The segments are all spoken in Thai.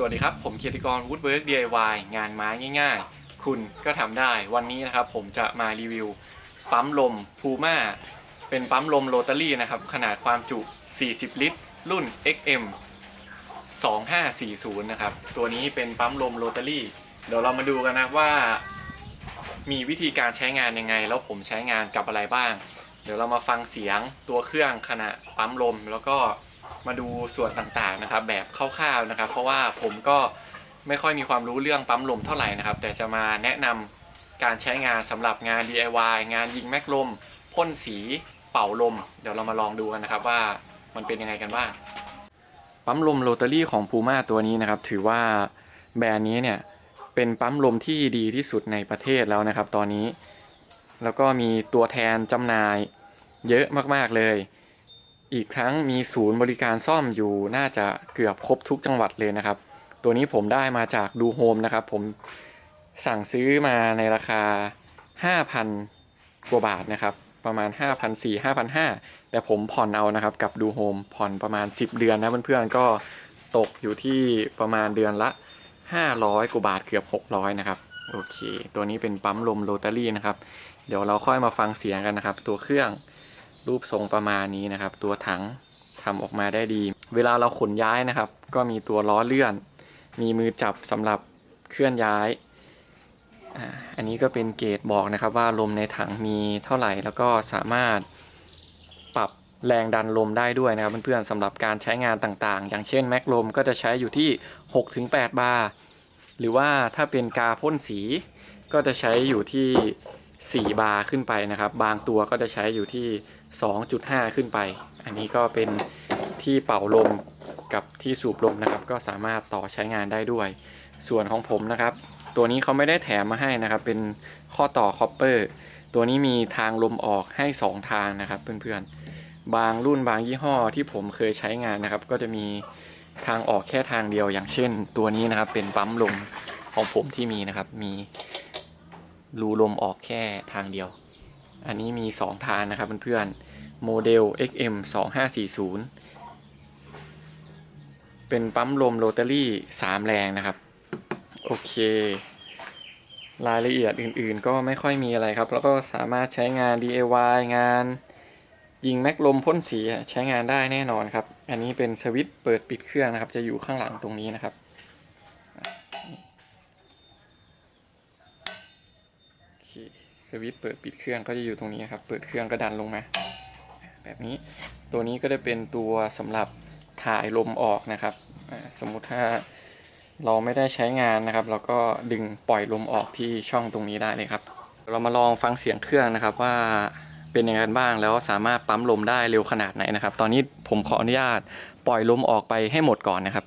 สวัสดีครับ ผมเกียรติกร Woodwork DIY งานไม้ง่ายๆ คุณก็ทำได้ วันนี้นะครับผมจะมารีวิว ปั๊มลม Puma เป็นปั๊มลมโรตารี่นะครับ ขนาดความจุ 40 ลิตร รุ่น XM 2540 นะครับ ตัวนี้เป็นปั๊มลมโรตารี่ เดี๋ยวเรามาดูกันนะว่า มีวิธีการใช้งานยังไง แล้วผมใช้งานกับอะไรบ้าง เดี๋ยวเรามาฟังเสียงตัวเครื่องขณะปั๊มลมแล้วก็ มาดูส่วนต่างๆนะครับ แบบคร่าวๆนะครับ เพราะว่าผมก็ไม่ค่อยมีความรู้เรื่องปั๊มลมเท่าไหร่นะครับ แต่จะมาแนะนำการใช้งานสำหรับงาน DIY งานยิงแมกลมพ่นสีเป่าลม เดี๋ยวเรามาลองดูกันนะครับว่ามันเป็นยังไงกันบ้างปั๊มลมโรตารี่ของ Puma ตัวนี้นะครับ ถือว่าแบรนด์นี้เนี่ยเป็นปั๊มลมที่ดีที่สุดในประเทศแล้วนะครับ ตอนนี้ แล้วก็มีตัวแทนจำหน่ายเยอะมากๆเลย อีกครั้งมีศูนย์บริการซ่อมอยู่น่าจะเกือบครบทุกจังหวัดเลยนะครับ ตัวนี้ผมได้มาจากดูโฮมนะครับ ผมสั่งซื้อมาในราคา 5,000 กว่าบาทนะครับ ประมาณ 5,400 5,500แต่ผมผ่อนเอานะครับ กับดูโฮมผ่อนประมาณ 10 เดือนนะเพื่อนๆก็ตกอยู่ที่ประมาณเดือนละ 500 กว่าบาทเกือบ 600 นะครับ โอเค ตัวนี้เป็นปั๊มลมโรตารี่นะครับ เดี๋ยวเราค่อยมาฟังเสียงกันนะครับ ตัวเครื่อง รูปทรงประมาณนี้นะครับ ตัวถังทำออกมาได้ดี เวลาเราขนย้ายนะครับ ก็มีตัวล้อเลื่อน มีมือจับสำหรับเคลื่อนย้าย อันนี้ก็เป็นเกจบอกนะครับว่าลมในถังมีเท่าไหร่ แล้วก็สามารถปรับแรงดันลมได้ด้วยนะครับเพื่อนๆสำหรับการใช้งานต่างๆ อย่างเช่นแม็กลมก็จะใช้อยู่ที่ 6-8 บาร์หรือว่าถ้าเป็นกาพ่นสีก็จะใช้อยู่ที่ 4 บาร์ขึ้นไปนะครับ บางตัวก็จะใช้อยู่ที่ 2.5 ขึ้นไป อันนี้ก็เป็นที่เป่าลมกับที่สูบลมนะครับ ก็สามารถต่อใช้งานได้ด้วย ส่วนของผมนะครับ ตัวนี้เขาไม่ได้แถมมาให้นะครับ เป็นข้อต่อคอปเปอร์ตัวนี้มีทางลมออกให้ 2 ทางนะครับเพื่อนๆ บางรุ่นบางยี่ห้อที่ผมเคยใช้งานนะครับ ก็จะมีทางออกแค่ทางเดียวอย่างเช่น ตัวนี้นะครับเป็นปั๊มลมของผมที่มีนะครับ มีรูลมออกแค่ทางเดียว อันนี้มี 2 ทางนะครับเพื่อนๆโมเดล XM 2540 เป็นปั๊มลมโรตารี่ 3 แรงนะครับ โอเค รายละเอียดอื่นๆ ก็ไม่ค่อยมีอะไรครับ แล้วก็สามารถใช้งาน DIY งาน ยิงแม็กลมพ่นสีใช้งานได้แน่นอนครับ อันนี้เป็นสวิตช์เปิดปิดเครื่องนะครับ จะอยู่ข้างหลังตรงนี้นะครับโอเค สวิตช์เปิดปิดเครื่องก็จะอยู่ตรงนี้ครับ เปิดเครื่องก็ดันลงมา แบบนี้ ตัวนี้ก็จะเป็นตัวสำหรับถ่ายลมออกนะครับ สมมุติถ้าเราไม่ได้ใช้งานนะครับ เราก็ดึงปล่อยลมออกที่ช่องตรงนี้ได้เลยครับ เรามาลองฟังเสียงเครื่องนะครับว่าเป็นยังไงบ้างแล้วสามารถปั๊มลมได้เร็วขนาดไหนนะครับ ตอนนี้ผมขออนุญาตปล่อยลมออกไปให้หมดก่อนนะครับ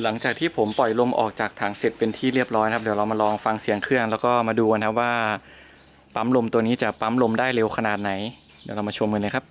หลังจากที่ผมปล่อยลมออกจากถังเสร็จเป็นที่เรียบร้อยครับ เดี๋ยวเรามาลองฟังเสียงเครื่อง แล้วก็มาดูกันนะครับว่า ปั๊มลมตัวนี้จะปั๊มลมได้เร็วขนาดไหน เดี๋ยวเรามาชมกันเลยครับ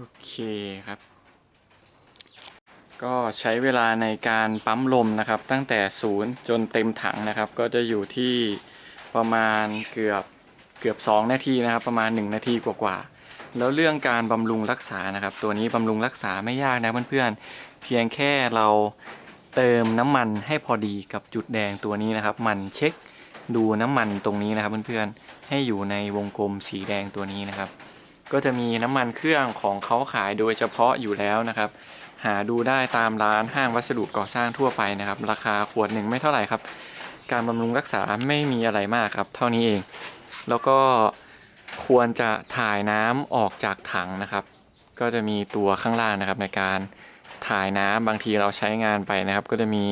โอเคครับ ก็ใช้เวลาในการปั๊มลมนะครับ ตั้งแต่ศูนย์จนเต็มถังนะครับ ก็จะอยู่ที่ประมาณเกือบเกือบ 2 นาทีนะครับ ประมาณ 1 นาทีกว่าๆแล้วเรื่องการบำรุงรักษานะครับ ตัวนี้บำรุงรักษาไม่ยากนะเพื่อนๆเพียงแค่เราเติมน้ำมันให้พอดีกับจุดแดงตัวนี้นะครับ มันเช็คดูน้ำมันตรงนี้นะครับเพื่อนๆให้อยู่ในวงกลมสีแดงตัวนี้นะครับ ก็จะมีน้ำมันเครื่องของเขาขายโดยเฉพาะอยู่แล้วนะครับ หาดูได้ตามร้านห้างวัสดุก่อสร้างทั่วไปนะครับ ราคาขวดหนึ่งไม่เท่าไหร่ครับ การบำรุงรักษาไม่มีอะไรมากครับ เท่านี้เอง แล้วก็ควรจะถ่ายน้ำออกจากถังนะครับ ก็จะมีตัวข้างล่างนะครับในการถ่ายน้ำบางทีเราใช้งานไปนะครับ ก็จะมี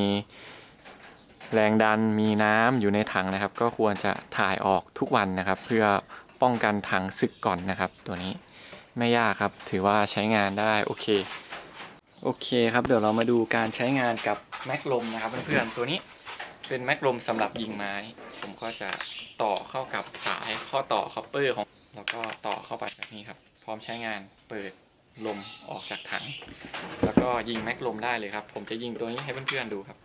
แรงดันมีน้ำอยู่ในถังนะครับ ก็ควรจะถ่ายออกทุกวันนะครับ เพื่อป้องกันถังสึกก่อนนะครับ ตัวนี้ไม่ยากครับถือว่าใช้งานได้โอเค โอเคครับ เดี๋ยวเรามาดูการใช้งานกับแม็กลมนะครับเพื่อนๆตัวนี้เป็นแม็กลมสำหรับยิงไม้ ผมก็จะต่อเข้ากับสายข้อต่อคัปเปอร์ของแล้วก็ต่อเข้าไปแบบนี้ครับ พร้อมใช้งานเปิดลมออกจากถัง แล้วก็ยิงแม็กลมได้เลยครับ ผมจะยิงตัวนี้ให้เพื่อนๆดูครับ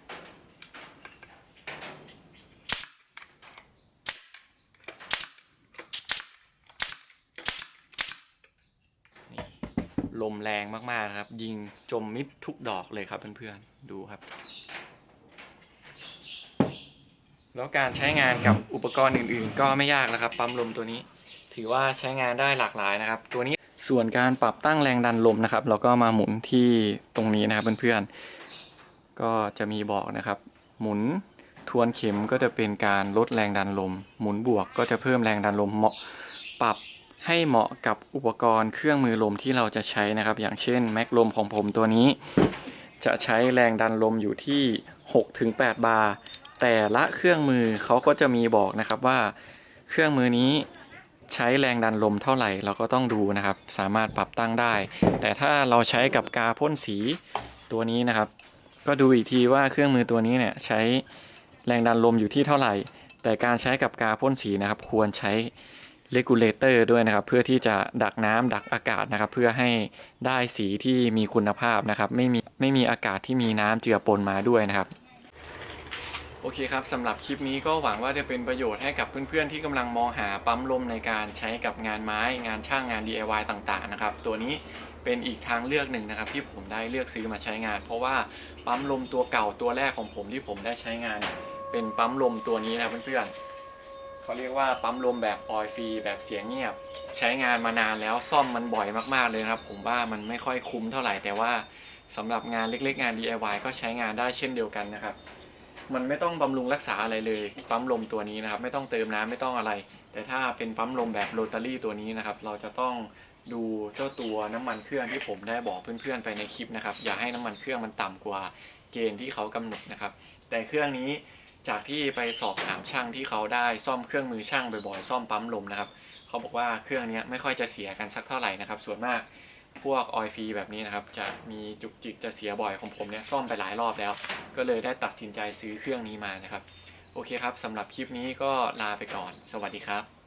ลมแรงมากๆครับ ยิงจมมิดทุกดอกเลยครับเพื่อนๆดูครับ แล้วการใช้งานกับอุปกรณ์อื่นๆ ก็ไม่ยากนะครับปั๊มลมตัวนี้ ถือว่าใช้งานได้หลากหลายนะครับ ตัวนี้ส่วนการปรับตั้งแรงดันลมนะครับ เราก็มาหมุนที่ตรงนี้นะครับเพื่อนๆก็จะมีบอกนะครับ หมุนทวนเข็มก็จะเป็นการลดแรงดันลม หมุนบวกก็จะเพิ่มแรงดันลมเหมาะปรับ ให้เหมาะกับอุปกรณ์เครื่องมือลมที่เราจะใช้นะครับ อย่างเช่นแม็กลมของผมตัวนี้ จะใช้แรงดันลมอยู่ที่ 6-8 บาร์แต่ละเครื่องมือเขาก็จะมีบอกนะครับว่าเครื่องมือนี้ใช้แรงดันลมเท่าไหร่เราก็ต้องดูนะครับ สามารถปรับตั้งได้ แต่ถ้าเราใช้กับกาพ่นสีตัวนี้นะครับ ก็ดูอีกทีว่าเครื่องมือตัวนี้เนี่ยใช้แรงดันลมอยู่ที่เท่าไหร่ แต่การใช้กับกาพ่นสีนะครับ ควรใช้ เลกูเลเตอร์ด้วยนะครับ เพื่อที่จะดักน้ำดักอากาศนะครับ เพื่อให้ได้สีที่มีคุณภาพนะครับ ไม่มีไม่มีอากาศที่มีน้ำเจือปนมาด้วยนะครับ โอเคครับสำหรับคลิปนี้ก็หวังว่าจะเป็นประโยชน์ให้กับเพื่อนๆ ที่กำลังมองหาปั๊มลมในการใช้กับงานไม้ งานช่างงาน DIY ต่างๆนะครับ ตัวนี้เป็นอีกทางเลือกหนึ่งนะครับ ที่ผมได้เลือกซื้อมาใช้งาน เพราะว่าปั๊มลมตัวเก่าตัวแรกของผมที่ผมได้ใช้งาน เป็นปั๊มลมตัวนี้นะเพื่อนๆ เขาเรียกว่าปั๊มลมแบบออยฟรีแบบเสียงเงียบ ใช้งานมานานแล้วซ่อมมันบ่อยมากๆเลยครับผมว่ามันไม่ค่อยคุ้มเท่าไหร่แต่ว่าสำหรับงานเล็กๆงาน DIY ก็ใช้งานได้เช่นเดียวกันนะครับ มันไม่ต้องบำรุงรักษาอะไรเลย ปั๊มลมตัวนี้นะครับ ไม่ต้องเติมน้ำไม่ต้องอะไร แต่ถ้าเป็นปั๊มลมแบบโรตารี่ตัวนี้นะครับ เราจะต้องดูเจ้าตัวน้ำมันเครื่องที่ผมได้บอกเพื่อนๆไปในคลิปนะครับ อย่าให้น้ำมันเครื่องมันต่ำกว่าเกณฑ์ที่เขากำหนดนะครับ แต่เครื่องนี้ จากที่ไปสอบถามช่างที่เขาได้ซ่อมเครื่องมือช่างบ่อยๆ ซ่อมปั๊มลมนะครับ เขาบอกว่าเครื่องนี้ไม่ค่อยจะเสียกันสักเท่าไหร่นะครับ ส่วนมากพวกออยฟรีแบบนี้นะครับ จะมีจุกจิกจะเสียบ่อยของผมเนี่ยซ่อมไปหลายรอบแล้ว ก็เลยได้ตัดสินใจซื้อเครื่องนี้มานะครับ โอเคครับสำหรับคลิปนี้ก็ลาไปก่อน สวัสดีครับ